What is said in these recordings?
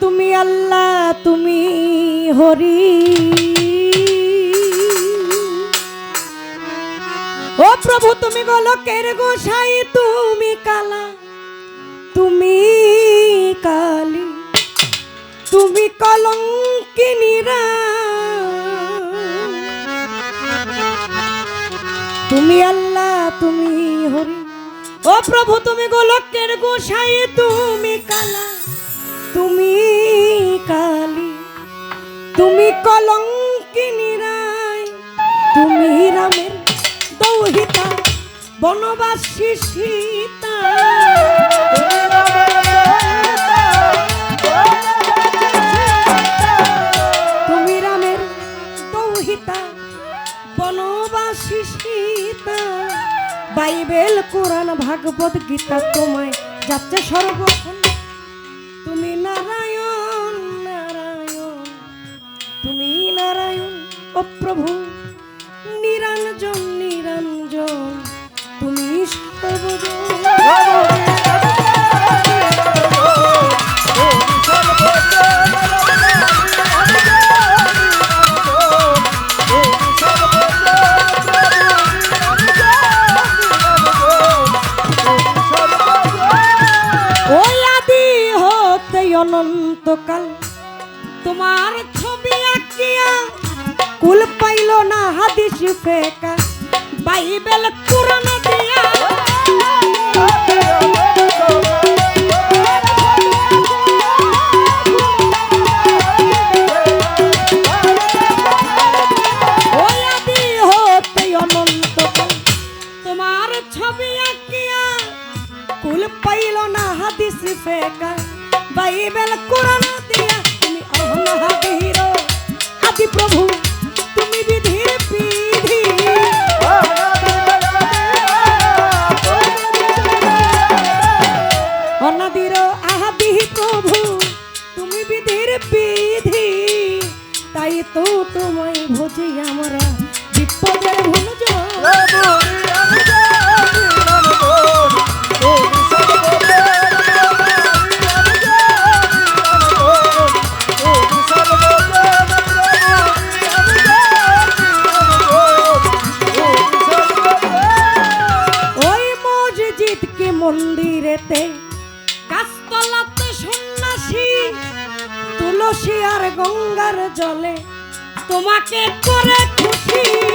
তুমি আল্লাহ, তুমি হরি। ও প্রভু, তুমি গোলকের গোসাই, তুমি কালা, তুমি কালী, তুমি কলঙ্কিনীরা তুমি আল্লাহ, তুমি হরি। ও প্রভু, তুমি গোলকের গোসাই, তুমি কালা। তুমি কালী, তুমি কলঙ্কিনী রায়, তুমি রামের দৌহিতা, বনবাসী সীতা। তুমি রামের দৌহিতা, বনবাসী সীতা। বাইবেল, কোরআন, ভাগবত, গীতা তোমায় যাচ্ছে সর্বক্ষণ। ও প্রভু নিরঞ্জন নিরঞ্জন তুমি অনন্তকাল তোমার কুল পাইল না হাদিস ফেকা। বাইবেল কোরআন দিয়া। বাইবেল কোরআন দিয়া তুমি অহনাদির আদি প্রভু মন্দিরেতে গাছতলাতে সন্ন্যাসী তুলসী আর গঙ্গার জলে তোমাকে করে রে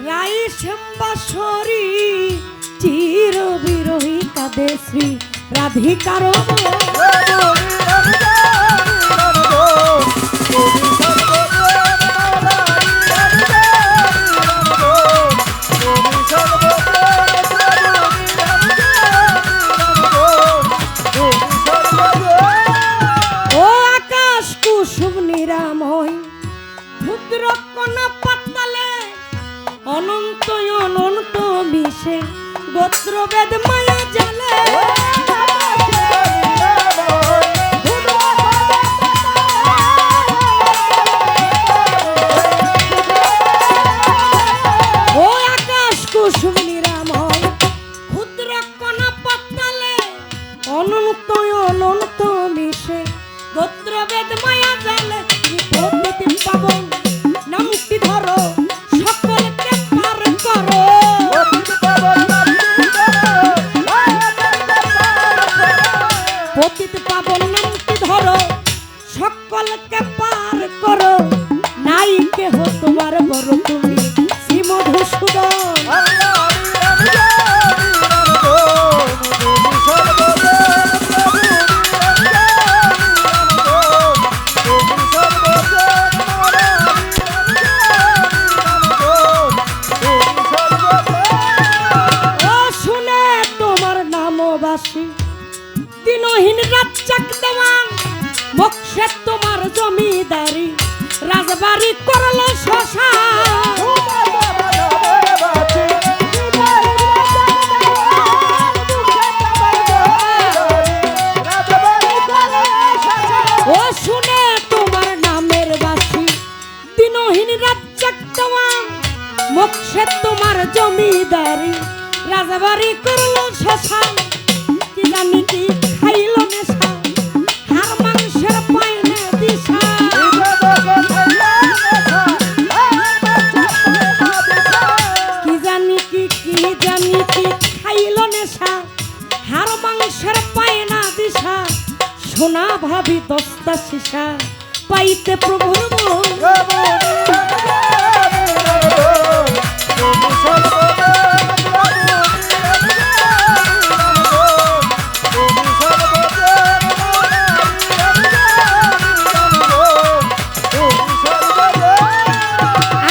রাই শ্যাম্বাসরী চির বিরোহী কাদে রাধিকার গোত্রবেদ মায়া জালে। ও আকাশ কুসুম নিরাময় ক্ষুদ্র কণা পাতালে, অনন্ত অনন্ত মিশে। গোত্রবেদ মায়া জালে সোনা ভাবি দস্তা শিশা। পাইতে প্রভুর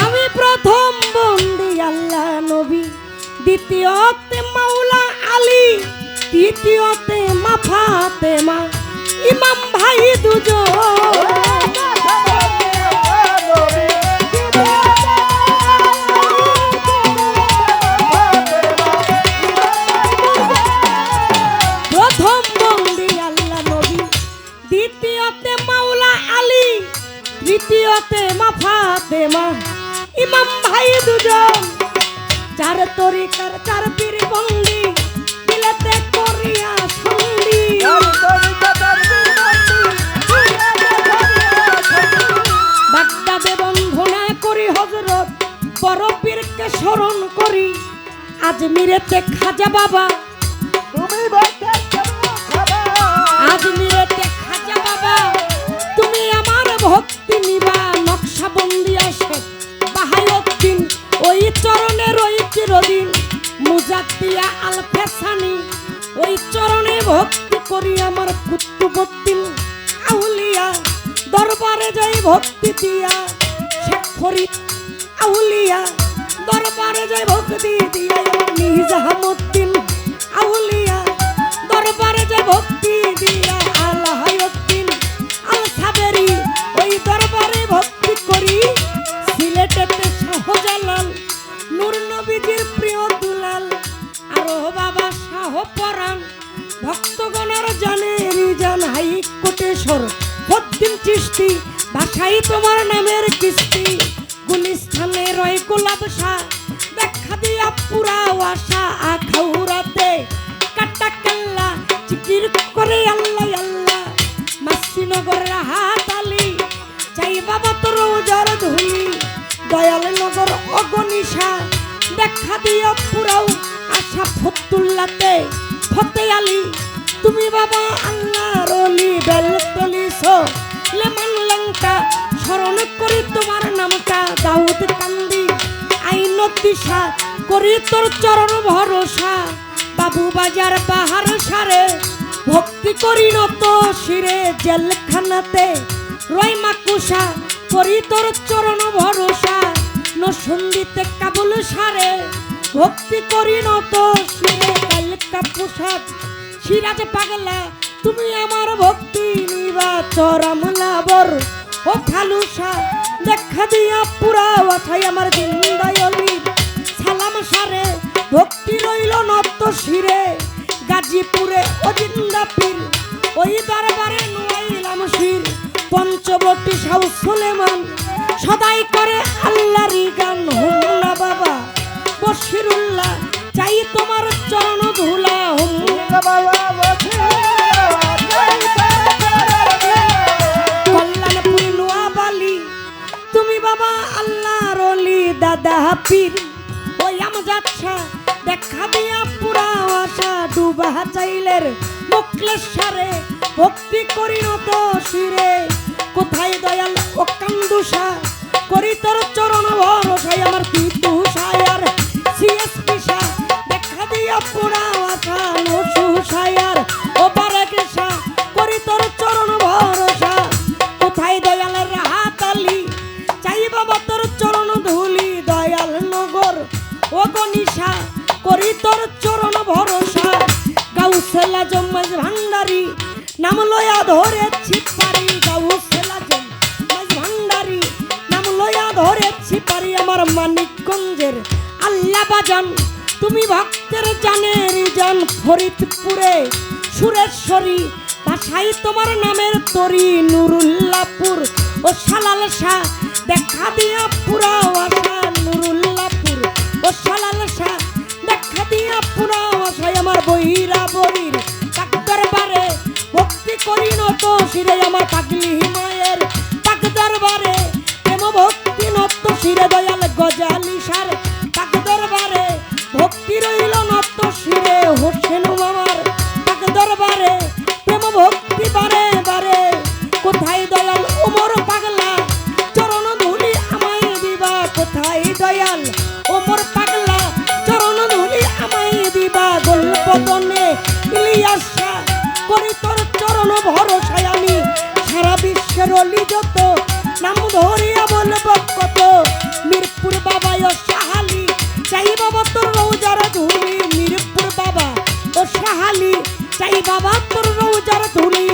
আমি নবী দ্বিতীয়তে মাওলা আলী তৃতীয়তে মা ইমাম ভাই দুজন। দ্বিতীয়তে ইমাম ভাই দুজন চার তরিকার চার পীর বন্দি আজমিরেতে খাজা বাবা। আজমিরেতে খাজা বাবা। তুমি আমার ভক্তি নিবা নকশাবন্দি আসে বাহায়ুদ্দিন ওই চরণের ওই চিরদিন। মুজাদ্দিয়া আল ফেসানি ওই চরণে ভক্তি করি আমার কুতুবদ্দিন আউলিয়া দরবারে যাই ভক্তি দিয়া। শেখ ফরিদ আউলিয়া দরবারে যাই ভক্তি দিয়া আমার নিজামুদ্দিন আউলিয়া। দরবারে যে ভক্তি দিয়া আল্লাহদ্দিন আল সাবেরি ওই দরবারে ভক্তি করি সিলেটেতে শাহজালাল, নূর নবীজির প্রিয় দুলাল, আরও বাবা শাহ পরাণ। ভক্তগণের জানে রিজান হাই কোটেশ্বর পদ্দিন চিষ্টি ভাষাই তোমার নামের কিস্তি। গুলিস্থানে রয় গোলাপ শাহ দেখা দিয়া পুরা আশা আখাউরাতে কাটা কাল্লা জিকির করে আল্লাহ আল্লাহ। মাসিনগর হাত আলি, চাই বাবা তোর ওজার ধুলি। দয়াল নগর অগনিশা দেখা দিয়া পুরাও আশা ফতুল্লাতে। ফতে আলি, তুমি বাবা আল্লাহ রলি বেলতলিস লেমন লঙ্কা স্মরণ করি তোমার নামটা দাউদ কান্দি, আইন দিশা করি তোর চরণ ভরসা। বাবু বাজার পাহাড় সারে, ভক্তি করি নত শিরে জেলখানাতে। রয় মাকুসা করি তোর চরণ ভরসা, নসন্দিতে কাবুল সারে। ভক্তি করি নত শিরে কালকা প্রসাদ। সিরাজ পাগলা, তুমি আমার ভক্তি নিবা চরমলাবর ও খালুসা, দেখা দিয়া পুরা ওঠাই আমার দিন্দায়লি সালাম সারে, ভক্তি রইল নত শিরে। গাজীপুরে অজিন্দা পীর ওই দরবারে নুয়াইলাম শির। পঞ্চবটী সাউ সুলেমান, সদাই করে আল্লাহরি গান হুমনা বাবা। বশিরুল্লাহ পীর ওই আম যাচ্ছা। দেখা দিয়া পুরা আশা ডুবা চাইলের মুক্লেশ্বরে ভক্তি করি নত শিরে। কোথায় দয়াল ও কান্দুষা করি তোর চরণ ভরসায় আমার পিতু সায়ার সিএস পিসা দেখা দিয়া পুরা বাজান তুমি ভক্তের জানের জান ফরিদপুরে, সুরেশ্বরী ভাষাই তোমার নামের তরি নুরুল্লাপুর। ও সালাল শাহ, দেখা দিয়া পুরা আশা নুরুল্লাপুর। ও সালাল শাহ, দেখা দিয়া পুরা আশায় আমার বহিরা বহির পাক দরবারে ভক্তি করি নত শিরে আমার পাগলি মায়ের পাক দরবারে প্রেম ভক্তি নত শিরে দয়াল গজালি সার। চাই বাবা তোর রৌজার ধুলি, মিরপুর বাবা ও সাহালি চাই বাবা তোর রৌজার ধুলি,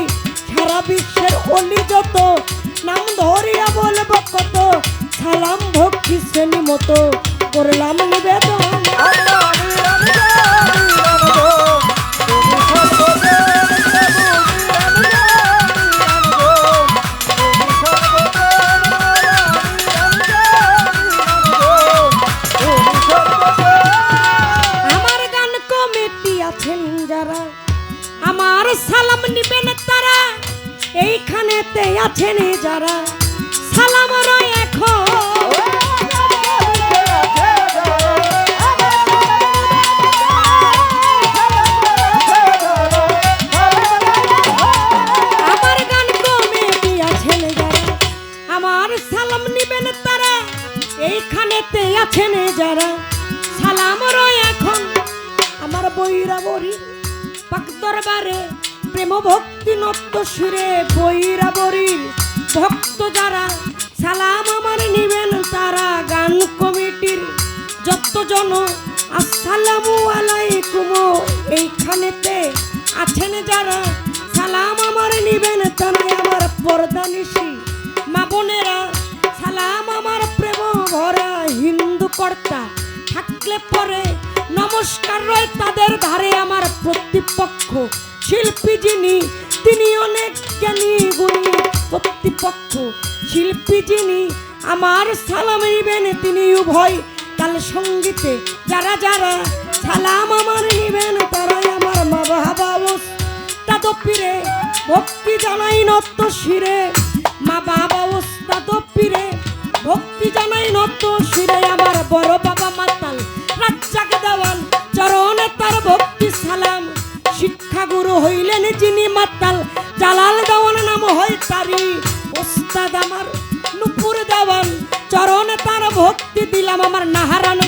সারা বিশ্বের অলি যত। নাম ধরিয়া বলব কত, সালাম ভক্তি শ্রেণি মতো। করলাম নিবেদন। আছেন যারা, সালাম এখন। আমার গান কমিটি আছেন যারা, আমার সালাম নিবেন তারা, এইখানেতে আছেন যারা, সালাম রয় এখন। আমার বইরা বরি পাক দরবারে প্রেম ভক্তি নত্য সুরে বইরা বরি। ভক্ত যারা সালাম আমার নিবেন, তারা গান কমিটির যত জন আসসালামু আলাইকুম, এইখানেতে আছেন যারা। সালাম আমার নিবেন তারা আমার পর্দা নিশি। মা বোনেরা, সালাম আমার প্রেম ভরা হিন্দু কর্তা। থাকলে পরে নমস্কার রয় তাদের ধারে আমার প্রতিপক্ষ। শিল্পী যিনি, তিনি অনেক জ্ঞানী, গুণী প্রতিপক্ষ শিল্পী যিনি, আমার সালাম নিবেন তিনি উভয়। কাল সঙ্গীতে যারা যারা সালাম আমার নিবেন, তারাই আমার মা বাবা ওস্তাদ পীরে ভক্তি জানাই নত শিরে। মা বাবা ওস্তাদ পীরে ভক্তি জানাই নত শিরে। আমার বড় হইলেন যিনি মাতাল, জালাল দেওয়ান নাম হয় তারি। ওস্তাদ আমার নুপুর দেওয়ান, চরণে তার ভক্তি দিলাম আমার নাহারান